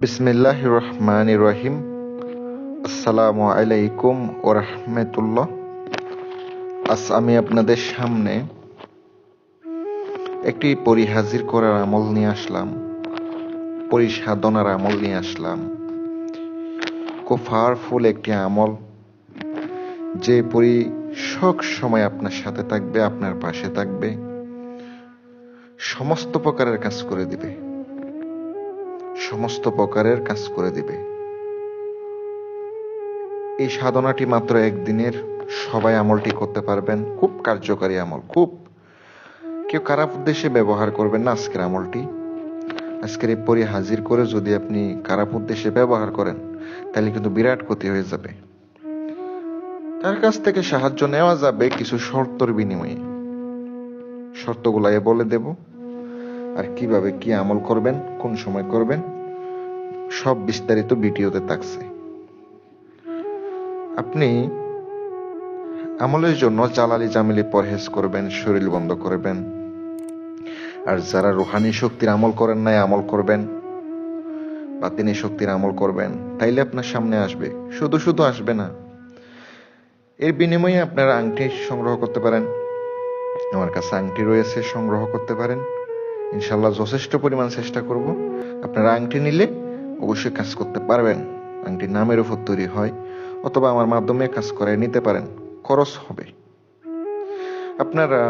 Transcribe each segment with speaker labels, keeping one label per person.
Speaker 1: বিসমিল্লাহ রহমান রহিম আসসালামু আলাইকুম ও রহমতুল্লাহ। আজ আমি আপনাদের সামনে একটি পরিহাজির করার আমল নিয়ে আসলাম পরিসাধনার আমল নিয়ে আসলাম। খুব পাওয়ারফুল একটি আমল, যে পরি সব সময় আপনার সাথে থাকবে, আপনার পাশে থাকবে, সমস্ত প্রকারের কাজ করে দিবে। সমস্ত প্রকারের কাজ করে দিবে। এই সাধনাটি মাত্র একদিনের, সবাই আমলটি করতে পারবেন, খুব কার্যকারী আমল, খুব। কেউ খারাপ উদ্দেশ্যে ব্যবহার করবেন না আজকের আমলটি। আজকের এই পরি হাজির করে যদি আপনি খারাপ উদ্দেশ্যে ব্যবহার করেন, তাহলে কিন্তু বিরাট ক্ষতি হয়ে যাবে। তার কাছ থেকে সাহায্য নেওয়া যাবে কিছু শর্তর বিনিময়ে। শর্তগুলো এ বলে দেব, আর কীভাবে কি আমল করবেন, কোন সময় করবেন সব বিস্তারিত ভিডিওতে থাকছে। আপনি আমলের জন্য জালালি জামিলি পরহেজ করবেন, শরীর বন্ধ করবেন। আর যারা রুহানি শক্তির আমল করেন নাই, আমল করবেন। বা তিনি শক্তির আমল করবেন। তাইলে আপনার সামনে আসবে। শুধু শুধু আসবে না। এর বিনিময়ে আপনারা আংটি সংগ্রহ করতে পারেন। আমার কাছে আংটি রয়েছে, সংগ্রহ করতে পারেন। ইনশাল্লাহ যথেষ্ট পরিমাণ চেষ্টা করব। আপনারা আংটি নিলে অবশ্যই কাজ করতে পারবেন। আংটি নামের উপর তৈরি হয় অথবা আমার মাধ্যমে কাজ করে নিতে পারেন। খরচ হবে। আপনারা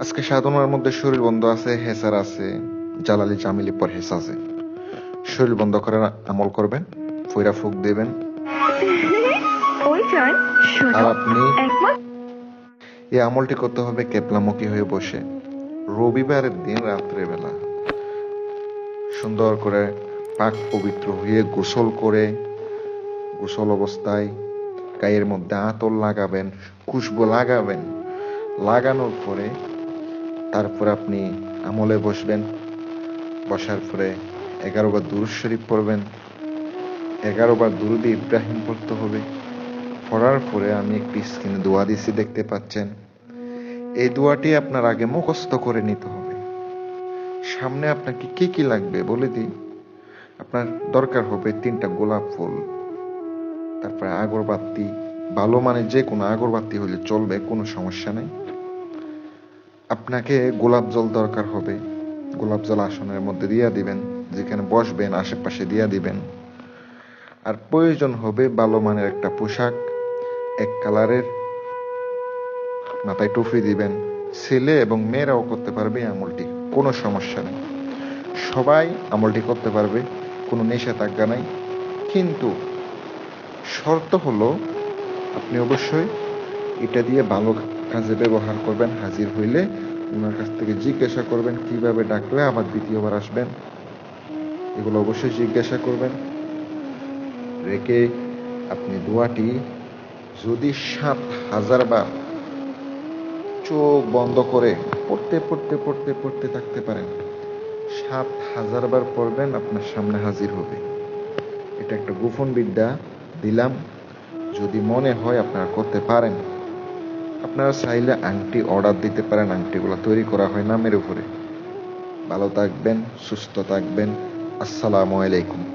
Speaker 1: আজকে সাধনার মধ্যে শরীর বন্ধ আছে হেসার আছে জালালি জামিলি পরহেস আছে। শরীর বন্ধ করে আমল করবেন ফৈরা ফুক দেবেন। আর আপনি এই আমলটি করতে হবে কেপলামুখী হয়ে বসে। রবিবারের দিন রাত্রেবেলা। সুন্দর করে পাক পবিত্র হয়ে গোসল করে গোসল অবস্থায় গায়ের মধ্যে আতর লাগাবেন, খুশবু লাগাবেন। লাগানোর পরে তারপর আপনি আমলে বসবেন। বসার পরে এগারো বার শরীফ পড়বেন। এগারো বার দুরুদ ইব্রাহিম পড়তে হবে। পড়ার পরে আমি একটি স্ক্রিনে দোয়া দিছি, দেখতে পাচ্ছেন। এই দোয়াটি আপনার আগে মুখস্থ করে নিতে হবে। সামনে আপনাকে কি কি লাগবে বলে দিই। আপনার দরকার হবে তিনটা গোলাপ ফুল। তারপরে আগরবাতি, ভালো মানে যে কোনো আগরবাতি হলে চলবে, কোনো সমস্যা নেই। আপনাকে গোলাপ জল দরকার হবে। গোলাপ জল আসনের মধ্যে দিয়া দিবেন, যেখানে বসবেন, আশেপাশে দিয়া দিবেন। আর প্রয়োজন হবে ভালো মানের একটা পোশাক, এক কালারের মাথায় টুপি দিবেন। ছেলে এবং মেয়েরাও করতে পারবে আমলটি, কোনো সমস্যা নেই। সবাই আমলটি করতে পারবে। কোনো নিষেধাজ্ঞা নাই। কিন্তু শর্ত হলো, আপনি অবশ্যই এটা দিয়ে ভালো কাজে ব্যবহার করবেন, হাজির হইলে ওনার কাছ থেকে জিজ্ঞাসা করবেন, কীভাবে ডাকলে আবার দ্বিতীয়বার আসবেন। এগুলো অবশ্যই জিজ্ঞাসা করবেন। রেখে আপনি দোয়াটি যদি সাত হাজার বার চোখ বন্ধ করে পড়তে পড়তে পড়তে পড়তে থাকতে পারেন। সাত হাজার বার পড়বেন, আপনার সামনে হাজির হবে। এটা একটা গোপন বিদ্যা, দিলাম। যদি মনে হয় আপনারা করতে পারেন। আপনারা চাইলে আংটি অর্ডার দিতে পারেন, আংটিগুলো তৈরি করা হয় নামের উপরে। ভালো থাকবেন, সুস্থ থাকবেন। আসসালামু আলাইকুম।